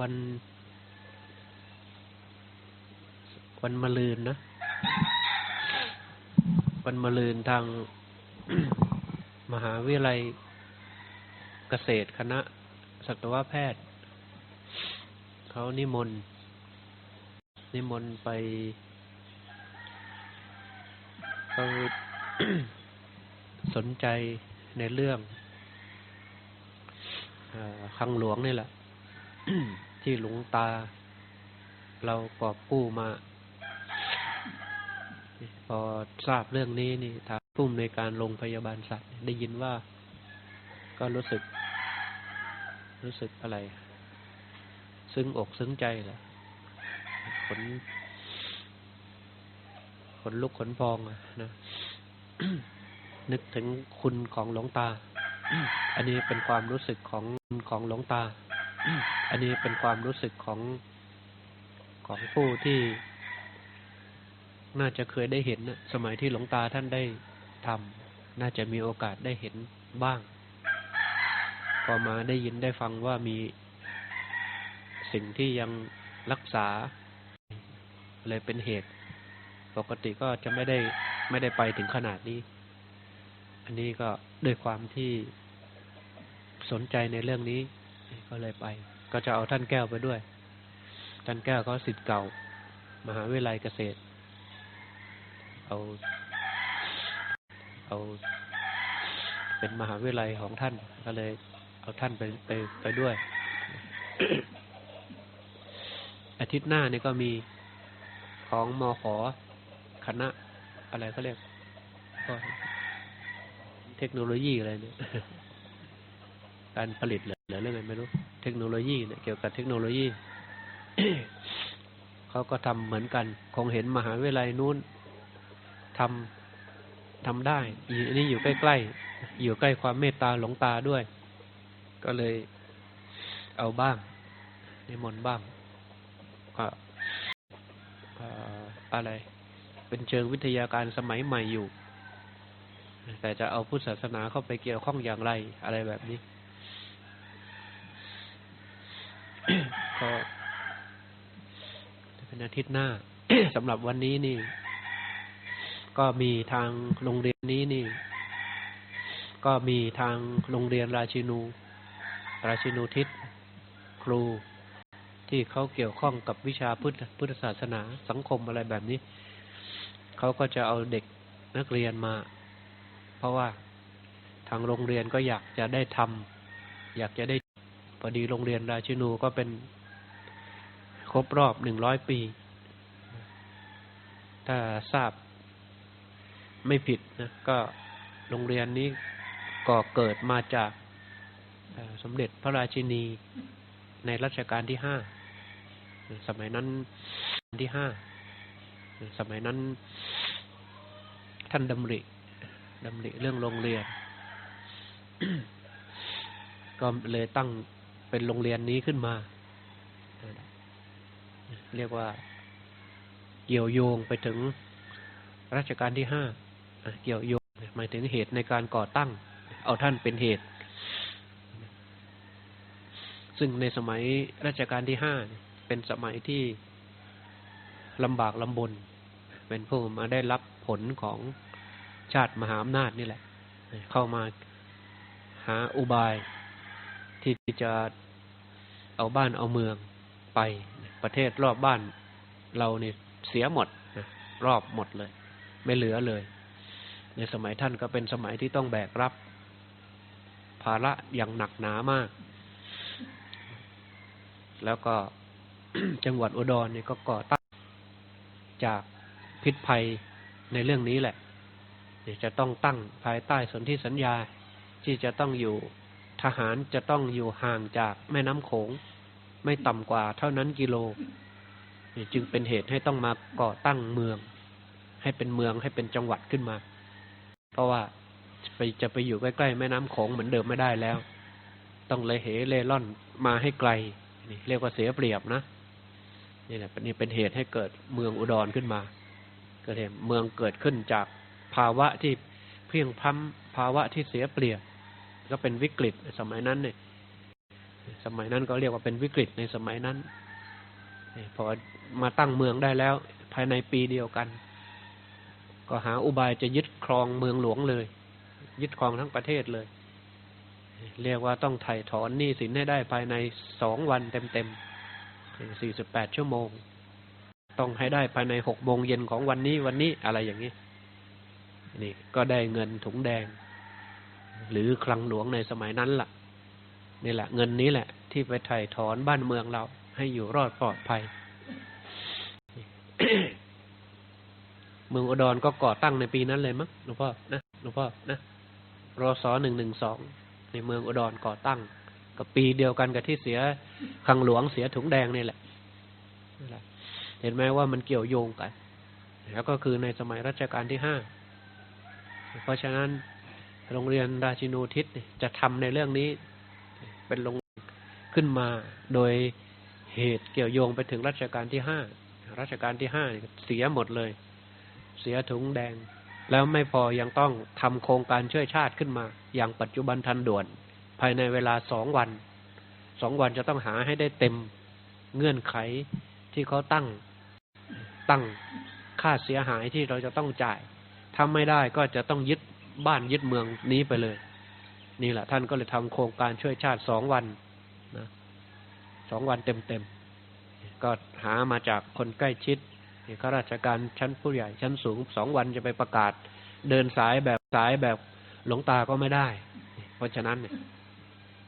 วัน วันมะรืนนะ วันมะรืนทางมหาวิทยาลัยเกษตรคณะสัตวแพทย์ เขานิมนต์ นิมนต์ไปเขาสนใจในเรื่องออคังหลวงนี่แหละ ที่หลวงตา เรากอบกู้มา พอทราบเรื่องนี้นี่ทางผู้อำนการโรงพยาบาลสัตว์ ได้ยินว่า ก็รู้สึก รู้สึกอะไร ซึ้งอกซึ้งใจเหรอขนขนลุกขนพองนะนึกถึงคุณของหลวงตา อันนี้เป็นความรู้สึกของของหลวงตา อันนี้เป็นความรู้สึกของของผู้ที่ น่าจะเคยได้เห็นสมัยที่หลวงตาท่านได้ทำน่าจะมีโอกาสได้เห็นบ้าง พอมาได้ยินได้ฟังว่ามีสิ่งที่ยังรักษา เลยเป็นเหตุ ปกติก็จะไม่ได้ไม่ได้ไปถึงขนาดนี้ อันนี้ก็ด้วยความที่สนใจในเรื่องนี้ ก็เลยไป ก็จะเอาท่านแก้วไปด้วย ท่านแก้วเขาสิทธิ์เก่า มหาวิทยาลัยเกษตร เอา เอา เป็นมหาวิทยาลัยของท่าน ก็เลย เอาท่านไปไปไปด้วย อาทิตย์หน้านี่ก็มีของมอขอคณะ อะไรเขาเรียก เทคโนโลยีอะไรเนี่ย การผลิตเหรือหรือเรื่องอะไรไม่รู้ เทคโนโลยีเนี่ยเกี่ยวกับเทคโนโลยีเขาก็ทำเหมือนกันคงเห็นมหาวิทยาลัยนู้นทำทำได้อันนี้อยู่ใกล้ๆอยู่ใกล้ความเมตตาหลงตาด้วย ก็เลยเอาบ้างนิมนต์บ้างก็อะไร เป็นเชิงวิทยาการสมัยใหม่อยู่ แต่จะเอาพุทธศาสนาเข้าไปเกี่ยวข้องอย่างไร อะไรแบบนี้ ก็เป็นอาทิตย์หน้าสำหรับวันนี้นี่ ก็มีทางโรงเรียนนี้นี่ ก็มีทางโรงเรียนราชินู ราชินูทิศครูที่เขาเกี่ยวข้องกับวิชาพุทธพุทธศาสนาสังคมอะไรแบบนี้ เขาก็จะเอาเด็กนักเรียนมา เพราะว่าทางโรงเรียนก็อยากจะได้ทำอยากจะได้ พอดีโรงเรียนราชินูก็เป็นครบรอบหนึ่งร้อยปี ถ้าทราบไม่ผิดนะก็โรงเรียนนี้ก่อเกิดมาจากสมเด็จพระราชินีในรัชกาลที่ห้า สมัยนั้นที่ห้า สมัยนั้น ท่านดำริดำริเรื่องโรงเรียน ก็เลยตั้ง เป็นโรงเรียนนี้ขึ้นมา เรียกว่าเกี่ยวโยงไปถึงรัชกาลที่ห้าเกี่ยวโยงหมายถึงเหตุในการก่อตั้ง เอาท่านเป็นเหตุ ซึ่งในสมัยรัชกาลที่ห้าเนี่ยเป็นสมัยที่ลำบากลำบน เป็นผู้มาได้รับผลของชาติมหาอำนาจนี่แหละ เข้ามาหาอุบาย ที่จะเอาบ้านเอาเมืองไปประเทศรอบบ้านเราเนี่ยเสียหมดนะรอบหมดเลย ไม่เหลือเลย ในสมัยท่านก็เป็นสมัยที่ต้องแบกรับ ภาระอย่างหนักหนามาก แล้วก็จังหวัดอุดรเนี่ยก็ก่อตั้งจากพิษภัยในเรื่องนี้แหละจะต้องตั้งภายใต้สนธิสัญญาที่จะต้องอยู่ ทหารจะต้องอยู่ห่างจากแม่น้ำโขง ไม่ต่ำกว่าเท่านั้นกิโล จึงเป็นเหตุให้ต้องมาก่อตั้งเมือง ให้เป็นเมืองให้เป็นจังหวัดขึ้นมา เพราะว่าไปจะไปอยู่ใกล้ๆแม่น้ำโขงเหมือนเดิมไม่ได้แล้ว ต้องเลยเหเล่ร่อนมาให้ไกลนี่เรียกว่าเสียเปรียบนะนี่แหละนี่เป็นเหตุให้เกิดเมืองอุดรขึ้นมาเกิดเหตุเมืองเกิดขึ้นจากภาวะที่เพียงพล้ำภาวะที่เสียเปรียบ ก็เป็นวิกฤตในสมัยนั้นเนี่ย สมัยนั้นก็เรียกว่าเป็นวิกฤตในสมัยนั้น พอมาตั้งเมืองได้แล้ว ภายในปีเดียวกัน ก็หาอุบายจะยึดครองเมืองหลวงเลย ยึดครองทั้งประเทศเลย เรียกว่าต้องไถ่ถอนหนี้สินให้ได้ภายในสองวันเต็มๆสี่สิบแปดชั่วโมง ต้องให้ได้ภายในหกโมงเย็นของวันนี้วันนี้อะไรอย่างนี้นี่ก็ได้เงินถุงแดง หรือคลังหลวงในสมัยนั้นล่ะนี่แหละ เงินนี้แหละ ที่ไปไถ่ถอนบ้านเมืองเรา ให้อยู่รอดปลอดภัย เมืองอุดรก็ก่อตั้งในปีนั้นเลยมั้งหลวงพ่อนะหลวงพ่อนะรอศหนึ่งหนึ่งสองในเมืองอุดรก่อตั้งกับปีเดียวกันกับที่เสียคลังหลวงเสียถุงแดงนี่แหละนั่นแหละ เห็นไหมว่ามันเกี่ยวโยงกัน แล้วก็คือในสมัยรัชกาลที่ห้า เพราะฉะนั้น โรงเรียนราชินูทิศจะทำในเรื่องนี้ เป็นโรงขึ้นมาโดยเหตุเกี่ยวโยงไปถึงรัชกาลที่ห้ารัชกาลที่ห้าเนี่ยเสียหมดเลย เสียถุงแดง แล้วไม่พอยังต้องทำโครงการช่วยชาติขึ้นมา อย่างปัจจุบันทันด่วน ภายในเวลาสองวันสองวันจะต้องหาให้ได้เต็มเงื่อนไขที่เขาตั้งตั้งค่าเสียหายที่เราจะต้องจ่ายถ้าไม่ได้ก็จะต้องยึด บ้านยึดเมืองนี้ไปเลย นี่แหละ ท่านก็เลยทำโครงการช่วยชาติสองวันนะสองวันเต็มๆก็หามาจากคนใกล้ชิดข้าราชการชั้นผู้ใหญ่ชั้นสูงสองวันจะไปประกาศ เดินสายแบบสายแบบหลวงตาก็ไม่ได้ เพราะฉะนั้นเนี่ย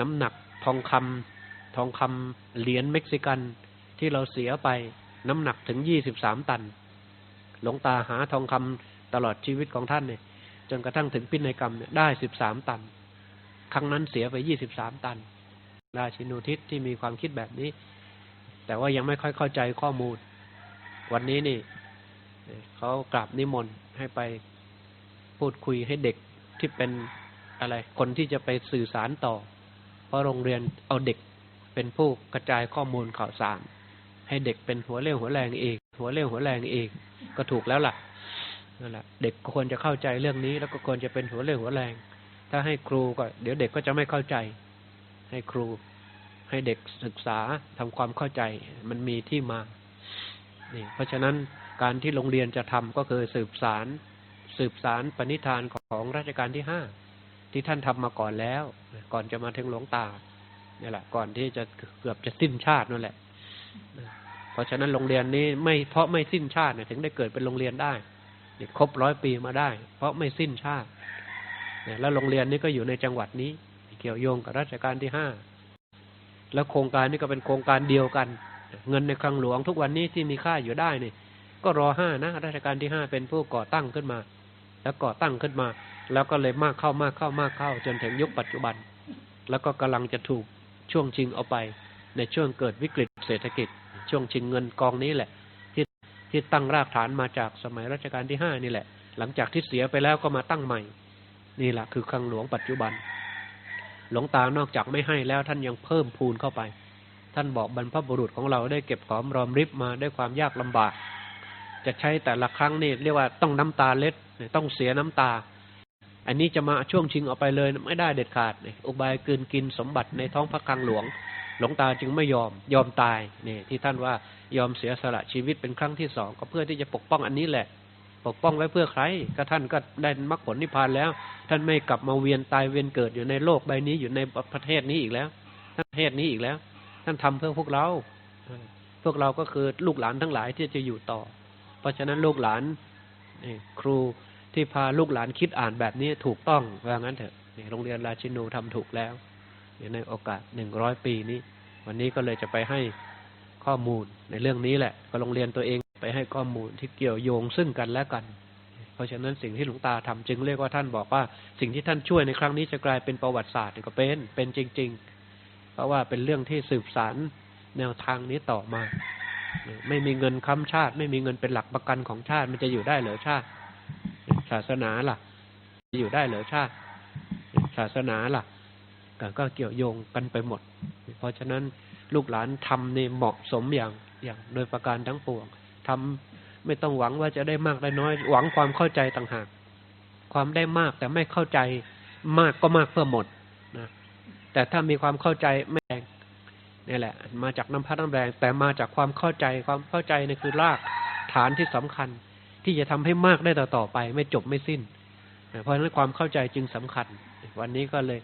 น้ำหนักทองคำทองคำเหรียญเม็กซิกันที่เราเสียไปน้ำหนักถึงยี่สิบสามตัน หลวงตาหาทองคำตลอดชีวิตของท่านเนี่ย จนกระทั่งถึงพินัยกรรมเนี่ยได้สิบสามตัน ครั้งนั้นเสียไปยี่สิบสามตัน ราชินูทิศที่มีความคิดแบบนี้ แต่ว่ายังไม่ค่อยเข้าใจข้อมูล วันนี้นี่เขากราบนิมนต์ให้ไปพูดคุยให้เด็กที่เป็นอะไร คนที่จะไปสื่อสารต่อ เพราะโรงเรียนเอาเด็กเป็นผู้กระจายข้อมูลข่าวสาร ให้เด็กเป็นหัวเรี่ยวหัวแรงเอง หัวเรี่ยวหัวแรงเองก็ถูกแล้วล่ะ นั่นแหละเด็กควรจะเข้าใจเรื่องนี้ แล้วก็ควรจะเป็นหัวเรี่ยวหัวแรง ถ้าให้ครูก็ เดี๋ยวเด็กก็จะไม่เข้าใจ ให้ครู ให้เด็กศึกษาทำความเข้าใจ มันมีที่มานี่เพราะฉะนั้นการที่โรงเรียนจะทำก็คือสืบสาร สืบสารปณิธานของรัชกาลที่ห้าที่ท่านทำมาก่อนแล้ว ก่อนจะมาถึงหลวงตาเนี่ยแหละ ก่อนที่จะเกือบจะสิ้นชาตินั่นแหละ เพราะฉะนั้นโรงเรียนนี้ไม่เพราะไม่สิ้นชาติเนี่ยถึงได้เกิดเป็นโรงเรียนได้ นี่ยครบร้อยปีมาได้ เพราะไม่สิ้นชาติเนี่ยแล้วโรงเรียนนี้ก็อยู่ในจังหวัดนี้ เกี่ยวโยงกับรัชกาลที่ห้าแล้วโครงการนี้ก็เป็นโครงการเดียวกัน เงินในคลังหลวงทุกวันนี้ที่มีค่าอยู่ได้นี่ก็รอห้านะรัชกาลที่ห้าเป็นผู้ก่อตั้งขึ้นมา แล้วก่อตั้งขึ้นมา แล้วก็เลยมากเข้ามากเข้ามากเข้า จนถึงยุคปัจจุบัน แล้วก็กำลังจะถูกช่วงชิงเอาไป ในช่วงเกิดวิกฤตเศรษฐกิจ ช่วงชิงเงินกองนี้แหละ ที่ตั้งรากฐานมาจากสมัยรัชกาลที่ห้านี่แหละ หลังจากที่เสียไปแล้วก็มาตั้งใหม่ นี่แหละคือคลังหลวงปัจจุบัน หลวงตานอกจากไม่ให้แล้วท่านยังเพิ่มพูนเข้าไป ท่านบอกบรรพบุรุษของเราได้เก็บหอมรอมริบมาด้วยความยากลำบาก จะใช้แต่ละครั้งนี่เรียกว่าต้องน้ำตาเล็ดต้องเสียน้ำตา อันนี้จะมาช่วงชิงเอาไปเลยไม่ได้เด็ดขาดอุบายกืนกินสมบัติในท้องพระคลังหลวง หลวงตาจึงไม่ยอมยอมตายนี่ที่ท่านว่ายอมเสียสละชีวิตเป็นครั้งที่สองก็เพื่อที่จะปกป้องอันนี้แหละ ปกป้องไว้เพื่อใคร ก็ท่านก็ได้มรรคผลนิพพานแล้ว ท่านไม่กลับมาเวียนตายเวียนเกิดอยู่ในโลกใบนี้อยู่ในประเทศนี้อีกแล้วประเทศนี้อีกแล้ว ท่านทำเพื่อพวกเรา พวกเราก็คือลูกหลานทั้งหลายที่จะอยู่ต่อ เพราะฉะนั้นลูกหลานครูที่พาลูกหลานคิดอ่านแบบนี้ถูกต้องว่างั้นเถอะโรงเรียนราชินูทำถูกแล้ว ในโอกาสหนึ่งร้อยปีนี้ วันนี้ก็เลยจะไปให้ข้อมูลในเรื่องนี้แหละ ก็โรงเรียนตัวเองไปให้ข้อมูลที่เกี่ยวโยงซึ่งกันและกัน เพราะฉะนั้นสิ่งที่หลวงตาทำจึงเรียกว่าท่านบอกว่า สิ่งที่ท่านช่วยในครั้งนี้จะกลายเป็นประวัติศาสตร์ก็เป็นเป็นจริง ๆ เพราะว่าเป็นเรื่องที่สืบสารแนวทางนี้ต่อมา ไม่มีเงินค้ำชาติ ไม่มีเงินเป็นหลักประกันของชาติมันจะอยู่ได้เหรือชาติ ศาสนาล่ะ จะอยู่ได้เหรือชาติ ศาสนาล่ะ ก็เกี่ยวโยงกันไปหมด เพราะฉะนั้นลูกหลานทำในเหมาะสมอย่างอย่างโดยประการทั้งปวงทำไม่ต้องหวังว่าจะได้มากได้น้อย หวังความเข้าใจต่างหาก ความได้มากแต่ไม่เข้าใจมากก็มากเพื่อหมดนะแต่ถ้ามีความเข้าใจไม่แรงนี่แหละ มาจากน้ำพัดน้ำแรง แต่มาจากความเข้าใจความเข้าใจนี่คือรากฐานที่สำคัญ ที่จะทำให้มากได้ต่อต่อไป ไม่จบไม่สิ้น เพราะฉะนั้นความเข้าใจจึงสำคัญ วันนี้ก็เลย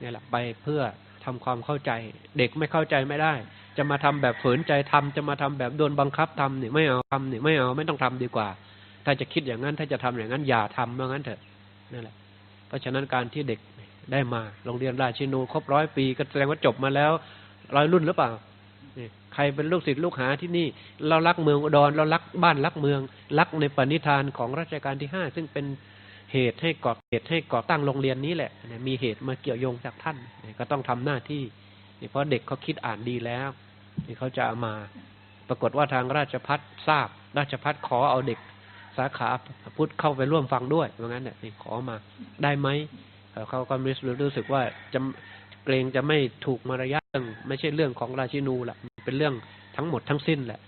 เนี่ยแหละไปเพื่อทำความเข้าใจ เด็กไม่เข้าใจไม่ได้ จะมาทำแบบฝืนใจทำจะมาทำแบบโดนบังคับทำเนี่ยไม่เอาทำเนี่ยไม่เอาไม่ต้องทำดีกว่า ถ้าจะคิดอย่างนั้น ถ้าจะทำอย่างนั้นอย่าทำว่างั้นเถอะนั่นแหละ เพราะฉะนั้นการที่เด็กได้มาโรงเรียนราชินูครบร้อยปี ก็แสดงว่าจบมาแล้วร้อยรุ่นหรือเปล่านี่ใครเป็นลูกศิษย์ลูกหาที่นี่ เรารักเมืองอุดรเรารักบ้านรักเมือง รักในปณิธานของรัชกาลที่ห้าซึ่งเป็น เหตุให้ก่อเหตุให้ก่อตั้งโรงเรียนนี้แหละ มีเหตุมาเกี่ยวโยงจากท่าน ก็ต้องทำหน้าที่นี่ เพราะเด็กเขาคิดอ่านดีแล้วนี่เขาจะเอามา ปรากฏว่าทางราชพัฒทราบ ราชพัฒขอเอาเด็กสาขาพุทธเข้าไปร่วมฟังด้วยเพราะงั้นเนี่ยขอมาได้ไหมเขาก็รู้สึกว่าจะเกรงจะไม่ถูกมารยาทไม่ใช่เรื่องของราชินูแหละเป็นเรื่องทั้งหมดทั้งสิ้นแหละ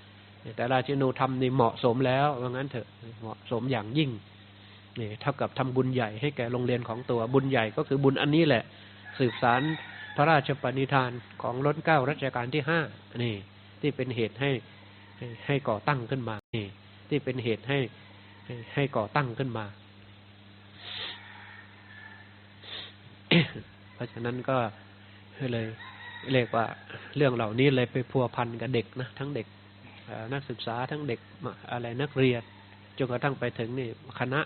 แต่ราชินูทำนี่เหมาะสมแล้วว่างั้นเถอะเหมาะสมอย่างยิ่ง นี่เท่ากับทำบุญใหญ่ให้แก่โรงเรียนของตัวบุญใหญ่ก็คือบุญอันนี้แหละ สืบสารพระราชปณิธานของรัชเกล้ารัชกาลที่ห้านี่ ที่เป็นเหตุให้ให้ก่อตั้งขึ้นมานี่ที่เป็นเหตุให้ให้ก่อตั้งขึ้นมา เพราะฉะนั้นก็เลยเรียกว่าเรื่องเหล่านี้เลยไปพัวพันกับเด็กนะทั้งเด็กนักศึกษาทั้งเด็กอะไรนักเรียนจนกระทั่งไปถึงนี่คณะ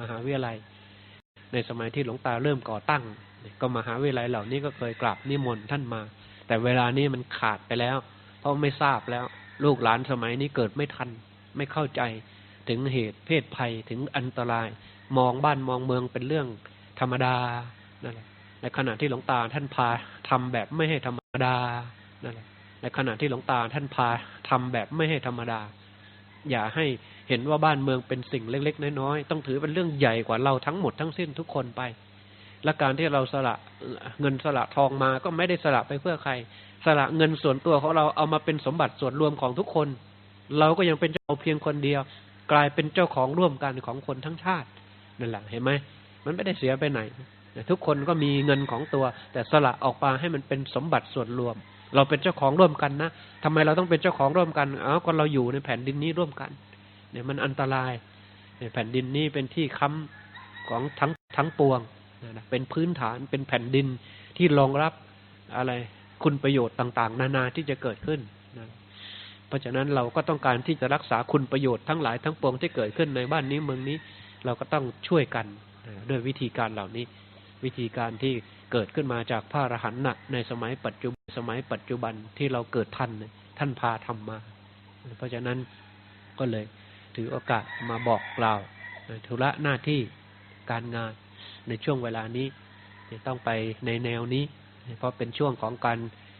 มหาวิทยาลัย ในสมัยที่หลวงตาเริ่มก่อตั้ง ก็มหาวิทยาลัยเหล่านี้ก็เคยกราบนิมนต์ท่านมา แต่เวลานี้มันขาดไปแล้ว เพราะไม่ทราบแล้ว ลูกหลานสมัยนี้เกิดไม่ทัน ไม่เข้าใจถึงเหตุเพศภัยถึงอันตราย มองบ้านมองเมืองเป็นเรื่องธรรมดานั่นแหละในขณะที่หลวงตาท่านพาทำแบบไม่ให้ธรรมดานั่นแหละในขณะที่หลวงตาท่านพาทำแบบไม่ให้ธรรมดา อย่าให้ เห็นว่าบ้านเมืองเป็นสิ่งเล็ก ๆ น้อยๆต้องถือเป็นเรื่องใหญ่กว่าเราทั้งหมดทั้งสิ้นทุกคนไป และการที่เราสละเงินสละทองมาก็ไม่ได้สละไปเพื่อใคร สละเงินส่วนตัวของเราเอามาเป็นสมบัติส่วนรวมของทุกคน เราก็ยังเป็นเจ้าเพียงคนเดียว กลายเป็นเจ้าของร่วมกันของคนทั้งชาตินั่นแหละเห็นไหมมันไม่ได้เสียไปไหนทุกคนก็มีเงินของตัว แต่สละออกมาให้มันเป็นสมบัติส่วนรวม เราเป็นเจ้าของร่วมกันนะทำไมเราต้องเป็นเจ้าของร่วมกันเอ้าก็เราอยู่ในแผ่นดินนี้ร่วมกัน เนี่ยมันอันตรายเนี่ยแผ่นดินนี้เป็นที่ค้ำของทั้งทั้งปวงนะเป็นพื้นฐานเป็นแผ่นดินที่รองรับอะไรคุณประโยชน์ต่าง ๆ นานาที่จะเกิดขึ้นนะเพราะฉะนั้นเราก็ต้องการที่จะรักษาคุณประโยชน์ทั้งหลายทั้งปวงที่เกิดขึ้นในบ้านนี้เมืองนี้ เราก็ต้องช่วยกันนะด้วยวิธีการเหล่านี้ วิธีการที่เกิดขึ้นมาจากพระอรหันต์นะในสมัยปัจจุบันสมัยปัจจุบันที่เราเกิดทันเนี่ยท่านพาทำมา เพราะฉะนั้นก็เลย ถือโอกาสมาบอกกล่าวธุระหน้าที่การงานในช่วงเวลานี้ต้องไปในแนวนี้ เพราะเป็นช่วงของการ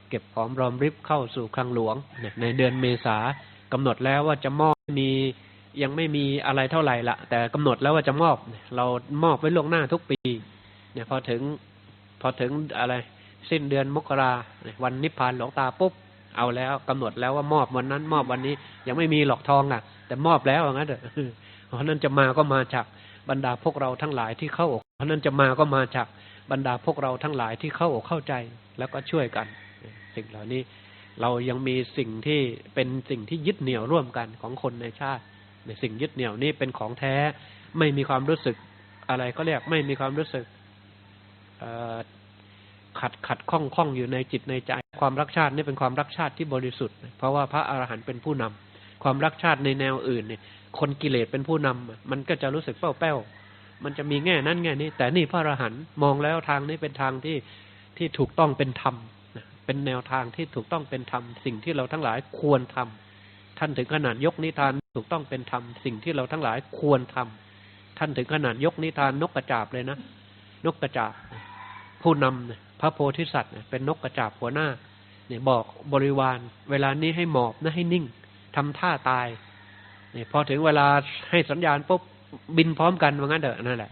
เก็บหอมรอมริบเข้าสู่คลังหลวง ในเดือนเมษากำหนดแล้วว่าจะมอบมียังไม่มีอะไรเท่าไหร่ละแต่กำหนดแล้วว่าจะมอบ เรามอบไว้ล่วงหน้าทุกปีเนี่ยพอถึงพอถึงอะไรสิ้นเดือนมกราวันนิพพานหลวงตาปุ๊บเอาแล้วกำหนดแล้วว่ามอบวันนั้น มอบวันนี้ยังไม่มีหลอกทองอะ แต่มอบแล้วอางั้นเถอะเพราะนั้นจะมาก็มาจากบรรดาพวกเราทั้งหลายที่เข้าอกเพราะนั้นจะมาก็มาจากบรรดาพวกเราทั้งหลายที่เข้าอกเข้าใจ แล้วก็ช่วยกัน สิ่งเหล่านี้เรายังมีสิ่งที่เป็นสิ่งที่ยึดเหนี่ยวร่วมกันของคนในชาติ ในสิ่งยึดเหนี่ยวนี้เป็นของแท้ ไม่มีความรู้สึกอะไรก็เรียกไม่มีความรู้สึกขัดขัดข้องข้องอยู่ในจิตในใจ ความรักชาตินี่เป็นความรักชาติที่บริสุทธิ์ เพราะว่าพระอรหันต์เป็นผู้นำ ความรักชาติในแนวอื่นเนี่ย คนกิเลสเป็นผู้นำมันก็จะรู้สึกเป้าเป้ามันจะมีแง่นั้นแง่นี้ แต่นี่พระอรหันต์มองแล้วทางนี้เป็นทางที่ที่ถูกต้องเป็นธรรมเป็นแนวทางที่ถูกต้องเป็นธรรมสิ่งที่เราทั้งหลายควรทำท่านถึงขนาดยกนิทานถูกต้องเป็นธรรมสิ่งที่เราทั้งหลายควรทำท่านถึงขนาดยกนิทานนกกระจาบเลยนะนกกระจาบผู้นำพระโพธิสัตว์เป็นนกกระจาบหัวหน้าเนี่ยบอกบริวาร เวลานี้ให้หมอบนะให้นิ่ง ทำท่าตายเนี่ยพอถึงเวลาให้สัญญาณปุ๊บบินพร้อมกันว่างั้นเถอะนั่นแหละ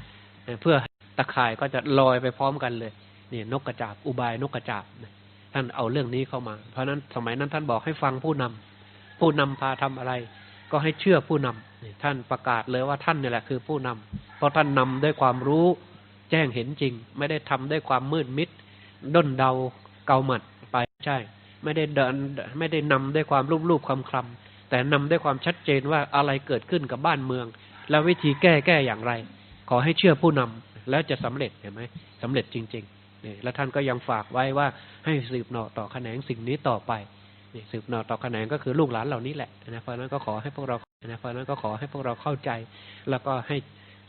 เพื่อตะข่ายก็จะลอยไปพร้อมกันเลยเนี่ยนกกระจาบอุบายนกกระจาบท่านเอาเรื่องนี้เข้ามา เพราะนั้นสมัยนั้นท่านบอกให้ฟังผู้นำผู้นำพาทำอะไร ก็ให้เชื่อผู้นำท่านประกาศเลยว่าท่านนี่แหละคือผู้นำเพราะท่านนำด้วยความรู้แจ้งเห็นจริง ไม่ได้ทำด้วยความมืดมิดด้นเดาเกาหมัดไปใช่ ไม่ได้เดินไม่ได้นำด้วยความรูปๆคำคลำ แต่นำด้วยความชัดเจนว่าอะไรเกิดขึ้นกับบ้านเมือง แล้ววิธีแก้แก้อย่างไร ขอให้เชื่อผู้นำแล้วจะสำเร็จเห็นไหมสำเร็จจริงๆนี่แล้วท่านก็ยังฝากไว้ว่าให้สืบหน่อต่อแขนงสิ่งนี้ต่อไปนี่สืบหน่อต่อแขนงก็คือลูกหลานเหล่านี้แหละนะเพราะนั้นก็ขอให้พวกเรานะเพราะนั้นก็ขอให้พวกเราเข้าใจ แล้วก็ให้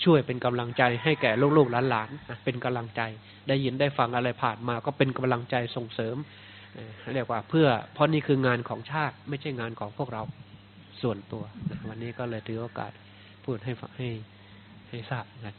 ช่วยเป็นกำลังใจให้แก่ลูกๆหลานๆเป็นกำลังใจ ได้ยินได้ฟังอะไรผ่านมา ก็เป็นกำลังใจส่งเสริมอ่อเรียกว่าเพื่อเพราะนี่คืองานของชาติไม่ใช่งานของพวกเรา ส่วนตัวนะวันนี้ก็เลยถือโอกาสพูดให้ให้ให้ทราบนะ